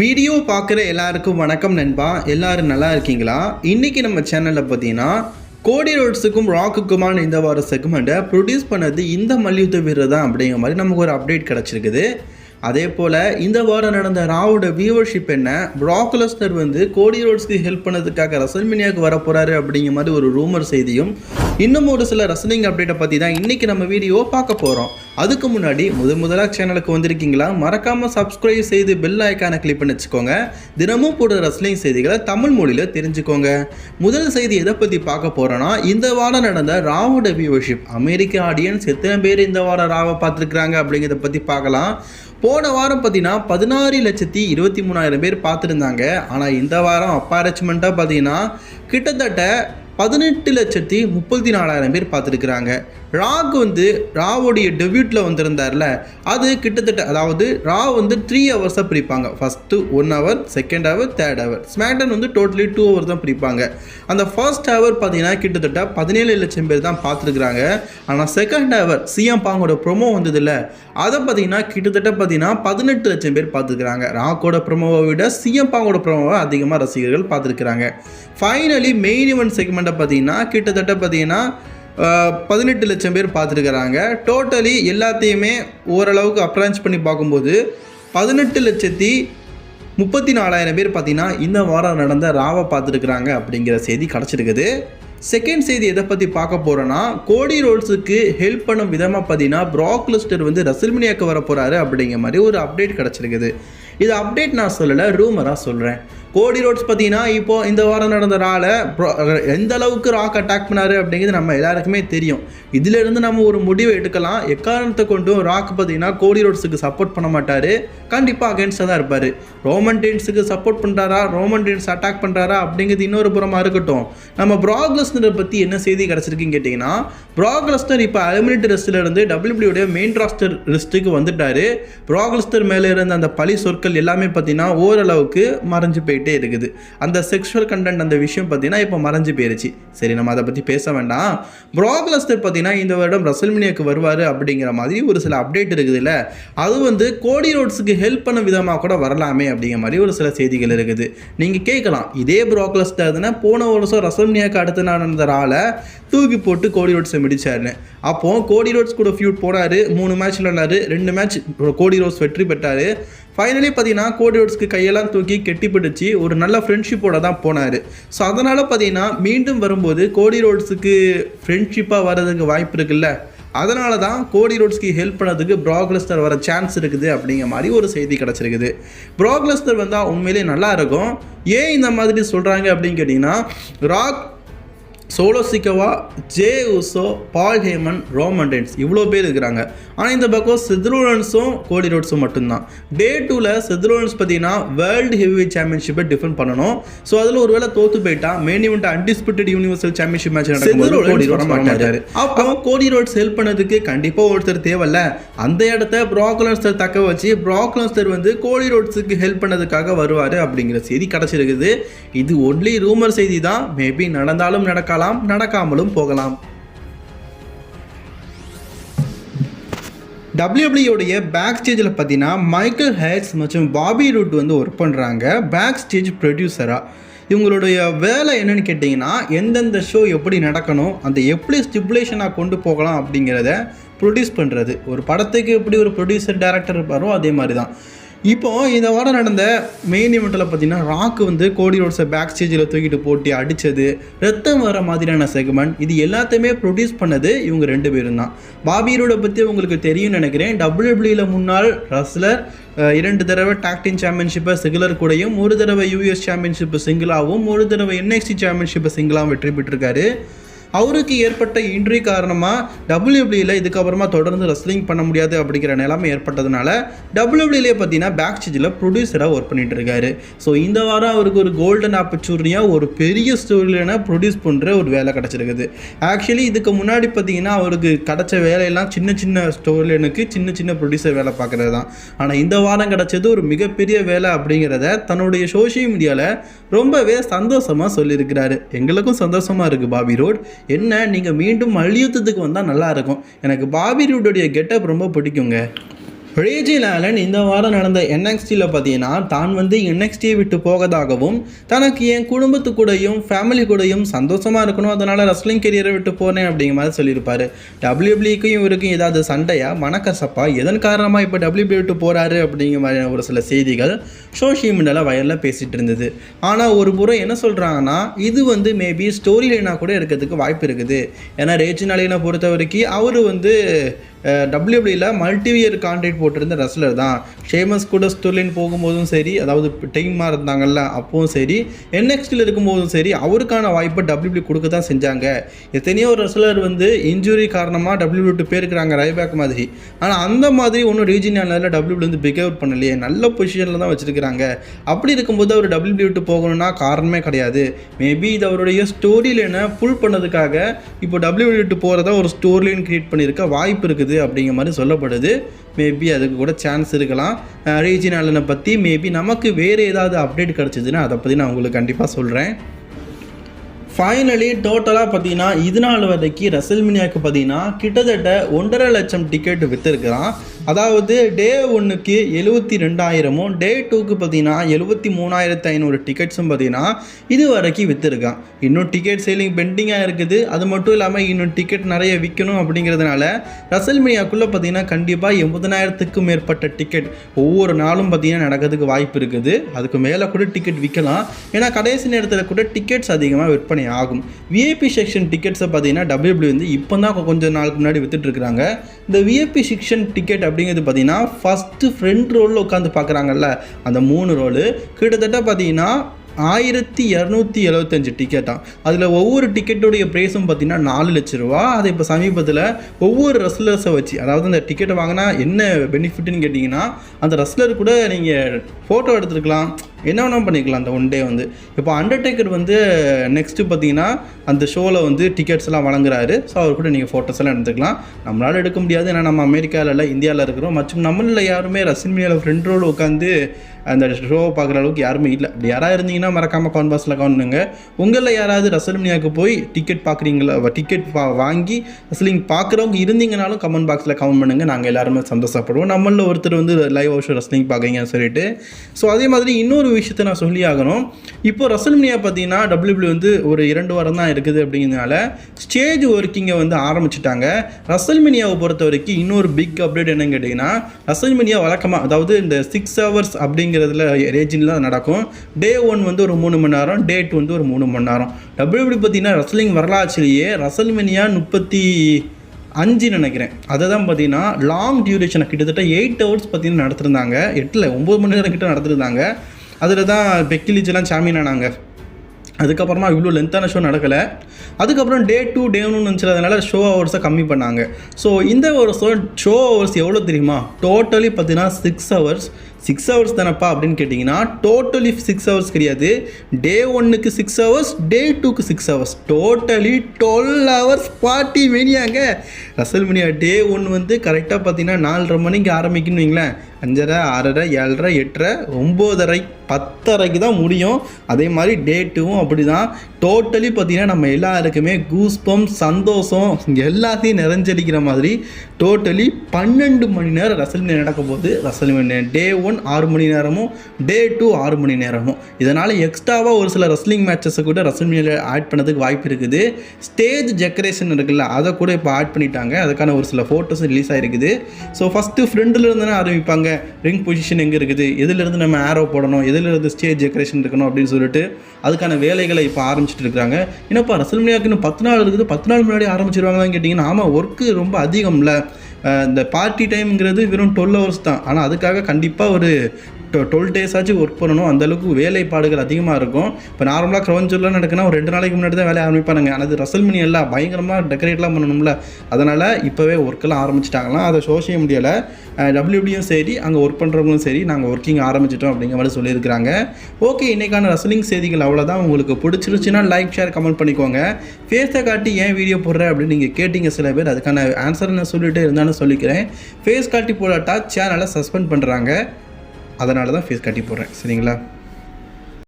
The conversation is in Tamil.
வீடியோ பார்க்குற எல்லாருக்கும் வணக்கம் நண்பா. எல்லாரும் நல்லா இருக்கீங்களா? இன்னைக்கு நம்ம சேனலில் பார்த்தீங்கன்னா கோடி ரோட்ஸுக்கும் ராக்குக்குமான இந்த வார செக்மெண்ட்டை ப்ரொடியூஸ் பண்ணது இந்த மல்யுத்த வீரர் தான் அப்படிங்கிற மாதிரி நமக்கு ஒரு அப்டேட் கிடச்சிருக்குது. அதே போல் இந்த வாரம் நடந்த ராவோட வியூவர்ஷிப் என்ன? ப்ராக்லஸ்டர் வந்து கோடி ரோட்ஸ்க்கு ஹெல்ப் பண்ணதுக்காக ரசல்மினியாவுக்கு வர போகிறாரு அப்படிங்கிற மாதிரி ஒரு ரூமர் செய்தியும் இன்னும் ஒரு சில ரசனிங் அப்டேட்டை பற்றி தான் இன்றைக்கி நம்ம வீடியோ பார்க்க போகிறோம் அதுக்கு முன்னாடி முத முதலாக சேனலுக்கு வந்திருக்கீங்களா? மறக்காமல் சப்ஸ்கிரைப் செய்து பெல் ஐக்கானை கிளிக் பண்ணி வச்சுக்கோங்க. தினமும் போடுற ரசனிங் செய்திகளை தமிழ் மொழியில் தெரிஞ்சுக்கோங்க. முதல் செய்தி எதை பற்றி பார்க்க போகிறோன்னா இந்த வாரம் நடந்த ராவோட வியூவர்ஷிப் அமெரிக்க ஆடியன்ஸ் எத்தனை பேர் இந்த வாரம் ராவை பார்த்துருக்குறாங்க அப்படிங்கிறத பற்றி பார்க்கலாம். போன வாரம் பார்த்தீங்கன்னா பதினாறு லட்சத்தி இருபத்தி மூணாயிரம் பேர் பார்த்துருந்தாங்க. ஆனால் இந்த வாரம் அப்பாரச்மெண்ட்டாக பார்த்தீங்கன்னா கிட்டத்தட்ட பதினெட்டு லட்சத்தி முப்பத்தி நாலாயிரம் பேர் பார்த்துருக்குறாங்க. ராக் வந்து ராவோடைய டெபியூட்டில் வந்திருந்தார்ல அது கிட்டத்தட்ட அதாவது ரா வந்து த்ரீ ஹவர்ஸாக பிரிப்பாங்க. First one hour second hour third hour ஸ்மாக்டன் வந்து டோட்டலி டூ ஹவர் தான் பிரிப்பாங்க. அந்த ஃபர்ஸ்ட் ஹவர் பார்த்தீங்கன்னா கிட்டத்தட்ட பதினேழு லட்சம் பேர் தான் பார்த்துருக்குறாங்க. ஆனால் செகண்ட் ஹவர் சிஎம் பாங்கோட ப்ரொமோ வந்ததில்ல. அதை பார்த்தீங்கன்னா கிட்டத்தட்ட பார்த்தீங்கன்னா பதினெட்டு லட்சம் பேர் பார்த்துருக்குறாங்க. ராக்கோட ப்ரொமோவை விட சிஎம் பாங்கோட ப்ரொமோவை அதிகமாக ரசிகர்கள் பார்த்துருக்குறாங்க. ஃபைனலி மெயின் இவெண்ட் செக்மெண்ட்டை பார்த்தீங்கன்னா கிட்டத்தட்ட பார்த்தீங்கன்னா பதினெட்டு லட்சம் பேர் பார்த்துருக்குறாங்க. டோட்டலி எல்லாத்தையுமே ஓரளவுக்கு அப்ரான்ச் பண்ணி பார்க்கும்போது பதினெட்டு லட்சத்தி முப்பத்தி நாலாயிரம் பேர் பார்த்தீங்கன்னா இந்த வாரம் நடந்த ராவை பார்த்துருக்குறாங்க அப்படிங்கிற செய்தி கிடச்சிருக்குது. செகண்ட் செய்தி எதை பற்றி பார்க்க போகிறோன்னா கோடி ரோல்ஸுக்கு ஹெல்ப் பண்ணும் விதமாக பார்த்தீங்கன்னா ப்ராக்லிஸ்டர் வந்து ரசல்மினியாக்கு வர போகிறாரு அப்படிங்கிற மாதிரி ஒரு அப்டேட் கிடச்சிருக்குது. இது அப்டேட் நான் சொல்லலை ரூமராக சொல்கிறேன் கோடி ரோட்ஸ் பார்த்தீங்கன்னா இப்போ இந்த வாரம் நடந்த ராள எந்த அளவுக்கு ராக் அட்டாக் பண்ணாரு அப்படிங்கிறது நம்ம எல்லாருக்குமே தெரியும். இதிலிருந்து நம்ம ஒரு முடிவை எடுக்கலாம். எக்காரணத்தை கொண்டும் ராக் பார்த்தீங்கன்னா கோடி ரோட்ஸுக்கு சப்போர்ட் பண்ண மாட்டார். கண்டிப்பாக அகேன்ஸ்டாக தான் இருப்பார். ரோமன் டென்ஸுக்கு சப்போர்ட் பண்ணுறாரா ரோமன் டென்ஸ் அட்டாக் பண்ணுறாரா அப்படிங்கிறது இன்னொரு புறமாக இருக்கட்டும். நம்ம ப்ராக்லஸ்னரை பற்றி என்ன செய்தி கிடச்சிருக்குன்னு கேட்டிங்கன்னா ப்ராக்லஸ்னர் இப்போ அலுமினேட் ரெஸ்ட்டில் இருந்து டபிள்யூபிள்யூடைய மெயின் ராஸ்டர் லிஸ்ட்டுக்கு வந்துட்டார். ப்ராக்லஸ்டர் மேலே இருந்த அந்த பழி சொற்கள் எல்லாமே பார்த்தீங்கன்னா ஓரளவுக்கு மறைஞ்சு போயிட்டு போயிட்டே இருக்குது. அந்த செக்ஷுவல் கண்டென்ட் அந்த விஷயம் பார்த்தீங்கன்னா இப்போ மறைஞ்சு போயிருச்சு. சரி நம்ம அதை பற்றி பேச வேண்டாம். ப்ராக்லஸ்டர் பார்த்தீங்கன்னா இந்த வருடம் ரசல்மினியாக்கு வருவார் அப்படிங்கிற மாதிரி ஒரு சில அப்டேட் இருக்குதுல்ல. அது வந்து கோடி ரோட்ஸுக்கு ஹெல்ப் பண்ண விதமாக கூட வரலாமே அப்படிங்கிற மாதிரி ஒரு சில செய்திகள் இருக்குது. நீங்கள் கேட்கலாம். இதே ப்ராக்லஸ்டர் தானே போன வருஷம் ரசல்மினியாக்கு அடுத்த நடந்த ஆளை தூக்கி போட்டு கோடி ரோட்ஸை மிடிச்சாருன்னு அப்போது கோடி ரோட்ஸ் கூட ஃபியூட் போனார் மூணு மேட்ச் விளாண்டாரு ரெண்டு மேட்ச் கோடி ரோட்ஸ் வெற்றி பெற்றார். ஃபைனலி பார்த்தீங்கன்னா கோடி கையெல்லாம் தூக்கி கெட்டி பிடிச்சி ஒரு நல்ல ஃப்ரெண்ட்ஷிப்போட தான் போனார். ஸோ அதனால் பார்த்தீங்கன்னா மீண்டும் வரும்போது கோடி ரோட்ஸுக்கு ஃப்ரெண்ட்ஷிப்பாக வர்றதுக்கு வாய்ப்பு இருக்குல்ல? அதனால தான் கோடி ரோட்ஸ்க்கு ஹெல்ப் பண்ணதுக்கு ப்ராக்லஸ்டர் வர சான்ஸ் இருக்குது அப்படிங்கிற மாதிரி ஒரு செய்தி கிடச்சிருக்குது. ப்ராக்லஸ்டர் வந்தால் உண்மையிலேயே நல்லா இருக்கும். ஏன் இந்த மாதிரி சொல்கிறாங்க அப்படின்னு கேட்டிங்கன்னா ராக் சோலோ சிக்கவா ஜே உசோ பால் ஹேமன் ரோமண்டன்ஸ் இவ்வளோ பேர் இருக்கிறாங்க. ஆனால் இந்த பக்கம் செத்ரோலன்ஸும் கோடி ரோட்ஸும் மட்டும்தான். டே டூவில் செத்ரோலன்ஸ் பார்த்தீங்கன்னா வேர்ல்டு ஹெவி சாம்பியன்ஷிப்பை டிஃபெண்ட் பண்ணணும். ஸோ அதில் ஒரு வேளை தோத்து போயிட்டா main event undisputed universal championship match மாட்டாரு. அப்போ கோடி ரோட்ஸ் ஹெல்ப் பண்ணதுக்கு கண்டிப்பாக ஒருத்தர் தேவையில்ல. அந்த இடத்த ப்ராக்லன்ஸ்டர் தக்க வச்சு ப்ராக்லன்ஸ்டர் வந்து கோடி ரோட்ஸுக்கு ஹெல்ப் பண்ணதுக்காக வருவார் அப்படிங்கிற செய்தி கிடச்சிருக்குது இது ஒன்லி ரூமர் செய்தி தான். மேபி நடந்தாலும் நடக்க நடக்கலாம் நடக்காமலும் போகலாம். டபிள்யூபிள்யூடைய பேக் ஸ்டேஜில் பார்த்தீங்கன்னா மைக்கேல் ஹேட்ஸ் மற்றும் பாபி ரூட் வந்து ஒர்க் பண்ணுறாங்க பேக் ஸ்டேஜ் ப்ரொடியூசராக இவங்களுடைய வேலை என்னென்னு கேட்டிங்கன்னா எந்தெந்த ஷோ எப்படி நடக்கணும் அந்த எப்படி ஸ்டிபுலேஷனாக கொண்டு போகலாம் அப்படிங்கிறத ப்ரொடியூஸ் பண்ணுறது ஒரு படத்துக்கு எப்படி ஒரு ப்ரொடியூசர் டேரக்டர் இருப்பாரோ அதே மாதிரி தான் இப்போ இந்த வாரம் நடந்த மெயின் இவெண்ட்டில் பார்த்தீங்கன்னா ராக் வந்து கோடி ரோட்ஸை பேக் ஸ்டேஜில் தூக்கிட்டு போட்டி அடித்தது ரத்தம் வர மாதிரியான செக்மெண்ட் இது எல்லாத்தையுமே ப்ரொடியூஸ் பண்ணது இவங்க ரெண்டு பேரும் தான். பாபி ரோடை பற்றி உங்களுக்கு தெரியும்னு நினைக்கிறேன். டபிள்யூபிள்யூவில் முன்னாள் ரஸ்லர் இரண்டு தடவை டாக்டின் சாம்பியன்ஷிப்பை சிங்கிளர் கூடயும் ஒரு தடவை யூஎஸ் சாம்பியன்ஷிப்பு சிங்கிளாகவும் ஒரு தடவை என்எக்ஸ்டி சாம்பியன்ஷிப்பை சிங்கிளாகவும் வெற்றி பெற்றிருக்காரு. அவருக்கு ஏற்பட்ட இன்ட்ரி காரணமாக டபிள்யூபிள்யூல இதுக்கப்புறமா தொடர்ந்து ரெஸ்லிங் பண்ண முடியாது அப்படிங்கிற நிலைமை ஏற்பட்டதுனால டபிள்யூபிள்யூலே பார்த்தீங்கன்னா பேக் ஸ்டேஜில் ப்ரொடியூசராக ஒர்க் பண்ணிட்டு இருக்காரு. ஸோ இந்த வாரம் அவருக்கு ஒரு கோல்டன் ஆப்பர்ச்சுனிட்டியாக ஒரு பெரிய ஸ்டோரியிலான ப்ரொடியூஸ் பண்ணுற ஒரு வேலை கிடச்சிருக்குது. ஆக்சுவலி இதுக்கு முன்னாடி பார்த்தீங்கன்னா அவருக்கு கிடச்ச வேலையெல்லாம் சின்ன சின்ன ஸ்டோரிலனுக்கு சின்ன சின்ன ப்ரொடியூசர் வேலை பார்க்குறது தான். ஆனால் இந்த வாரம் கிடச்சது ஒரு மிகப்பெரிய வேலை அப்படிங்கிறத தன்னுடைய சோஷியல் மீடியாவில் ரொம்பவே சந்தோஷமாக சொல்லியிருக்கிறாரு. எங்களுக்கும் சந்தோஷமாக இருக்குது பாபி ரோட். என்ன நீங்கள் மீண்டும் மல்யுத்தத்துக்கு வந்தால் நல்லாயிருக்கும் எனக்கு பாபி ரூடுடைய கெட்டப் ரொம்ப பிடிக்குங்க. ரேஜில் ஆலன் இந்த வாரம் நடந்த என்எக்ஸ்டியில் பார்த்தீங்கன்னா தான் வந்து என்எக்ஸ்டியை விட்டு போவதாகவும் தனக்கு என் குடும்பத்து கூடயும் ஃபேமிலி கூடயும் சந்தோஷமாக இருக்கணும் அதனால் ரஸ்லிங் கெரியரை விட்டு போனேன் அப்படிங்கிற மாதிரி சொல்லியிருப்பார். டபிள்யூபிள்யூக்கும் இவருக்கும் ஏதாவது சண்டையா மனக்கசப்பா எதன் காரணமாக இப்போ டபிள்யூபிள்யூ விட்டு போகிறாரு அப்படிங்கிற மாதிரியான ஒரு சில செய்திகள் சோஷியல் மீடியாவில் வயலில் பேசிகிட்டு இருந்தது. ஆனால் ஒரு புறம் என்ன சொல்கிறாங்கன்னா இது வந்து மேபி ஸ்டோரி லைனாக கூட இருக்கிறதுக்கு வாய்ப்பு இருக்குது. ஏன்னா ரேஜி அலியனை பொறுத்த வரைக்கும் அவர் வந்து டபிள்யூபிள்யூவில் மல்டிவியர் கான்ட்ராக்ட் போட்டிருந்த ரெஸ்லர் தான். ஷேமஸ் கூட ஸ்டோர்லைன் போகும்போதும் சரி அதாவது டைமாக இருந்தாங்கல்ல அப்பவும் சரி. என்எக்ஸ்டியில் இருக்கும்போதும் சரி அவருக்கான வாய்ப்பை டபிள்யூபிள்யூ கொடுக்க தான் செஞ்சாங்க. எத்தனையோ ரெஸ்லர் வந்து இன்ஜுரி காரணமாக டபிள்யூபிள்யூ விட்டு போயிருக்கிறாங்க ரைபேக் மாதிரி. ஆனால் அந்த மாதிரி ஒன்றும் ரீஜினலில் டபிள்யூபிள்யூ வந்து பிகேவ் பண்ணலையே. நல்ல பொசிஷனில் தான் வச்சுருக்கிறாங்க. அப்படி இருக்கும்போது அவர் டபிள்யூபிள்யூ விட்டு போகணும்னா காரணமே கிடையாது. மேபி இது அவருடைய ஸ்டோரி லைனை புல் பண்ணதுக்காக இப்போ டபிள்யூபிள்யூ விட்டு போகிறதா ஒரு ஸ்டோரி லைன் கிரியேட் பண்ணியிருக்க வாய்ப்பு இருக்குது. அப்படிங்கிற மாதிரி சொல்லப்படுது. மேபி அதுக்கு கூட சான்ஸ் இருக்கலாம். ரீஜின் ஆலனை பற்றி மேபி நமக்கு வேறு ஏதாவது அப்டேட் கிடச்சிதுன்னா அதை பற்றி நான் உங்களுக்கு கண்டிப்பாக சொல்கிறேன் ஃபைனலி டோட்டலாக பார்த்தீங்கன்னா இது நாள் வரைக்கும் ரசல்மினியாவுக்கு பார்த்தீங்கன்னா கிட்டத்தட்ட ஒன்றரை லட்சம் டிக்கெட் விற்றுருக்குறான் அதாவது டே ஒன்றுக்கு எழுபத்தி ரெண்டாயிரமும் டே டூக்கு பார்த்தீங்கன்னா எழுபத்தி மூணாயிரத்து ஐநூறு டிக்கெட்ஸும் பார்த்தீங்கன்னா இது வரைக்கும் விற்றுருக்கான் இன்னும் டிக்கெட் சேலிங் பெண்டிங்காக இருக்குது. அது மட்டும் இல்லாமல் இன்னும் டிக்கெட் நிறைய விற்கணும் அப்படிங்கிறதுனால ரசல்மினியாக்குள்ளே பார்த்தீங்கன்னா கண்டிப்பாக எண்பதனாயிரத்துக்கும் மேற்பட்ட டிக்கெட் ஒவ்வொரு நாளும் பார்த்தீங்கன்னா நடக்கிறதுக்கு வாய்ப்பு இருக்குது. அதுக்கு மேலே கூட டிக்கெட் விற்கலாம் ஏன்னா கடைசி நேரத்தில் கூட டிக்கெட்ஸ் அதிகமாக விற்பனை ஆகும். விஐபி செக்ஷன் டிக்கெட்ஸை பார்த்தீங்கன்னா டபிள்யூபிள்யூ வந்து இப்போ தான் கொஞ்சம் நாளுக்கு முன்னாடி விற்றுட்ருக்குறாங்க இந்த விஐபி செக்ஷன் டிக்கெட் அப்படிங்கிறது பார்த்தீங்கன்னா ஃபஸ்ட்டு ஃப்ரண்ட் ரோலில் உட்காந்து பார்க்குறாங்கல்ல அந்த மூணு ரோலு கிட்டத்தட்ட பார்த்தீங்கன்னா ஆயிரத்தி இரநூத்தி எழுபத்தஞ்சு டிக்கெட்டாம் அதில் ஒவ்வொரு டிக்கெட்டுடைய ப்ரைஸும் பார்த்தீங்கன்னா நாலு லட்ச ரூபா. அதை இப்போ சமீபத்தில் ஒவ்வொரு ரெஸ்லர்ஸை வச்சு அதாவது அந்த டிக்கெட்டை வாங்கினா என்ன பெனிஃபிட்னு கேட்டிங்கன்னா அந்த ரெஸ்லர் கூட நீங்கள் ஃபோட்டோ எடுத்துருக்கலாம். என்ன வேணால் பண்ணிக்கலாம் அந்த ஒன் டே வந்து. இப்போ அண்டர்டேக்கர் வந்து நெக்ஸ்ட்டு பார்த்தீங்கன்னா அந்த ஷோவில் வந்து டிக்கெட்ஸ் எல்லாம் வழங்குறாரு. ஸோ அவர் கூட நீங்கள் ஃபோட்டோஸ் எல்லாம் எடுத்துக்கலாம். நம்மளால் எடுக்க முடியாது. ஏன்னா நம்ம அமெரிக்காவில் இல்லை இந்தியாவில் இருக்கிறோம். மற்றும் நம்மளில் யாருமே ரசின்மியாவில் ஃப்ரெண்ட் ரோடு உட்காந்து அந்த ஷோவை பார்க்குற அளவுக்கு யாருமே இல்லை. அப்படி யாராக இருந்தீங்கன்னா மறக்காமல் கவுன் காணுங்க உங்களில் யாராவது ரசல்மினியாவுக்கு போய் டிக்கெட் பார்க்குறீங்களா டிக்கெட் பா வாங்கி ரசலிங் பார்க்குறவங்க இருந்தீங்கனாலும் கமெண்ட் பாக்ஸில் கமெண்ட் பண்ணுங்கள் நாங்கள் எல்லாருமே சந்தோஷப்படுவோம். நம்மளில் ஒருத்தர் வந்து லைவ் ஷோ ரசலிங் பார்க்குறீங்கன்னு சொல்லிட்டு. ஸோ அதே மாதிரி இன்னொரு விஷயத்தை நான் சொல்லி ஆகணும். இப்போ ரசல்மினியா பார்த்தீங்கன்னா டபிள்யூபிள்யூ வந்து ஒரு இரண்டு வாரம் தான் இருக்குது அப்படிங்கிறதுனால ஸ்டேஜ் ஒர்க்கிங்கை வந்து ஆரம்பிச்சிட்டாங்க. ரசல்மினியாவை பொறுத்த வரைக்கும் இன்னொரு பிக் அப்டேட் என்னன்னு கேட்டிங்கன்னா ரசல்மினியா வழக்கமாக அதாவது இந்த சிக்ஸ் ஹவர்ஸ் அப்படிங்கிறதுல ரேஜினில் நடக்கும். டே ஒன் வந்து ஒரு மூணு மணி நேரம் டேட் வந்து ஒரு மூணு மணி நேரம். டபிள்யூபிள்யூ பார்த்தீங்கன்னா ரசலிங் வரலாற்றுலேயே ரசல்மெனியா முப்பத்தி அஞ்சு நினைக்கிறேன். அதை தான் பார்த்தீங்கன்னா லாங் டியூரேஷனை கிட்டத்தட்ட எயிட் ஹவர்ஸ் பார்த்தீங்கன்னா நடத்திருந்தாங்க. எட்டில் ஒம்பது மணி நேரம் கிட்ட நடத்திருந்தாங்க. அதில் தான் பெக்கிலிஜெலாம் சாமியன் ஆனாங்க. அதுக்கப்புறமா இவ்வளோ லென்த்தான ஷோ நடக்கலை. அதுக்கப்புறம் டே டூ டே ஒன்று இருந்துச்சு ஷோ ஹவர்ஸை கம்மி பண்ணாங்க. ஸோ இந்த ஒரு ஷோ ஷோ ஹவர்ஸ் எவ்வளோ தெரியுமா? டோட்டலி பார்த்தீங்கன்னா சிக்ஸ் ஹவர்ஸ் சிக்ஸ் ஹவர்ஸ் தானப்பா அப்படின்னு கேட்டிங்கன்னா டோட்டலி சிக்ஸ் ஹவர்ஸ் கிடையாது. டே ஒன்னுக்கு சிக்ஸ் ஹவர்ஸ் டே டூக்கு six hours totally twelve hours party வெளியாங்க ரசல் மணியா டே ஒன் வந்து கரெக்டாக பார்த்தீங்கன்னா நாலரை மணிக்கு ஆரம்பிக்கணும் வைங்களேன். அஞ்சரை ஆறரை ஏழரை எட்டரை ஒம்போதரை பத்தரைக்கு தான் முடியும். அதே மாதிரி டே டூவும் அப்படி தான் டோட்டலி பார்த்தீங்கன்னா நம்ம எல்லாருக்குமே கூஸ்பம் சந்தோஷம் எல்லாத்தையும் நிறைஞ்சடிக்கிற மாதிரி டோட்டலி பன்னெண்டு மணி நேரம் ரசல்மே நடக்க போகுது. ரசல்மே டே ஒன் ஆறு மணி நேரமும் டே டூ ஆறு மணி நேரமும். இதனால் எக்ஸ்ட்ராவாக ஒரு சில ரஸ்லிங் மேட்சஸை கூட ரசல்மணியில் ஆட் பண்ணதுக்கு வாய்ப்பு இருக்குது. ஸ்டேஜ் டெக்கரேஷன் இருக்குல்ல அதை கூட இப்போ ஆட் பண்ணிட்டாங்க. அதுக்கான ஒரு சில ஃபோட்டோஸ் ரிலீஸ் ஆகிருக்குது ஸோ ஃபஸ்ட்டு ஃப்ரெண்டில் இருந்து ஆரம்பிப்பாங்க. ரிங் பொசிஷன் எங்கே இருக்குது? எதுலேருந்து நம்ம ஆரோ போடணும்? எதுலேருந்து ஸ்டேஜ் டெக்கரேஷன் இருக்கணும் அப்படின்னு சொல்லிட்டு அதுக்கான வேலைகளை இப்போ ஆரம்பிச்சிட்டு இருக்காங்க. என்னப்பா ரசல்மணியாக்கு இன்னும் பத்து நாள் இருக்குது? பத்து நாள் முன்னாடி ஆரம்பிச்சிருவாங்களான்னு கேட்டிங்கன்னா ஆமாம் ஒர்க்கு ரொம்ப அதிகம்ல. இந்த பார்ட்டி டைம்ங்கிறது வெறும் டுவெல் ஹவர்ஸ் தான். ஆனால் அதுக்காக கண்டிப்பாக ஒரு டுவெல் டேஸ் ஆச்சு ஒர்க் பண்ணணும். அந்தளவுக்கு வேலைப்பாடுகள் அதிகமாக இருக்கும். இப்போ நார்மலாக க்ரௌஞ்சர்லாம் நடக்குன்னா ஒரு ரெண்டு நாளைக்கு முன்னாடி தான் வேலை ஆரம்பிப்பானுங்க. ஆனால் அது ரசல் மணி எல்லாம் பயங்கரமாக டெக்கரேட்லாம் பண்ணணும்ல. அதனால் இப்போவே ஒர்க்கெல்லாம் ஆரம்பிச்சிட்டாங்களாம் அதை சோஷியல் மீடியாவில் டபிள்யூபியும் சரி அங்கே ஒர்க் பண்ணுறவங்களும் சரி நாங்கள் ஒர்க்கிங் ஆரம்பிச்சிட்டோம் அப்படிங்கிற மாதிரி சொல்லியிருக்கிறாங்க. ஓகே இன்றைக்கான ரசலிங் செய்திகள் அவ்வளோதான் உங்களுக்கு பிடிச்சிருச்சுன்னா லைக் ஷேர் கமெண்ட் பண்ணிக்கோங்க. ஃபேஸை காட்டி ஏன் வீடியோ போடுற அப்படின்னு நீங்கள் கேட்டிங்க சில பேர். அதுக்கான ஆன்சர் நான் சொல்லிட்டு இருந்தாலும் சொல்லிக்கிறேன். ஃபேஸ் காட்டி போடாட்டா சேனலை சஸ்பெண்ட் பண்ணுறாங்க அதனால தான் ஃபீஸ் கட்டி போடுறேன். சரிங்களா?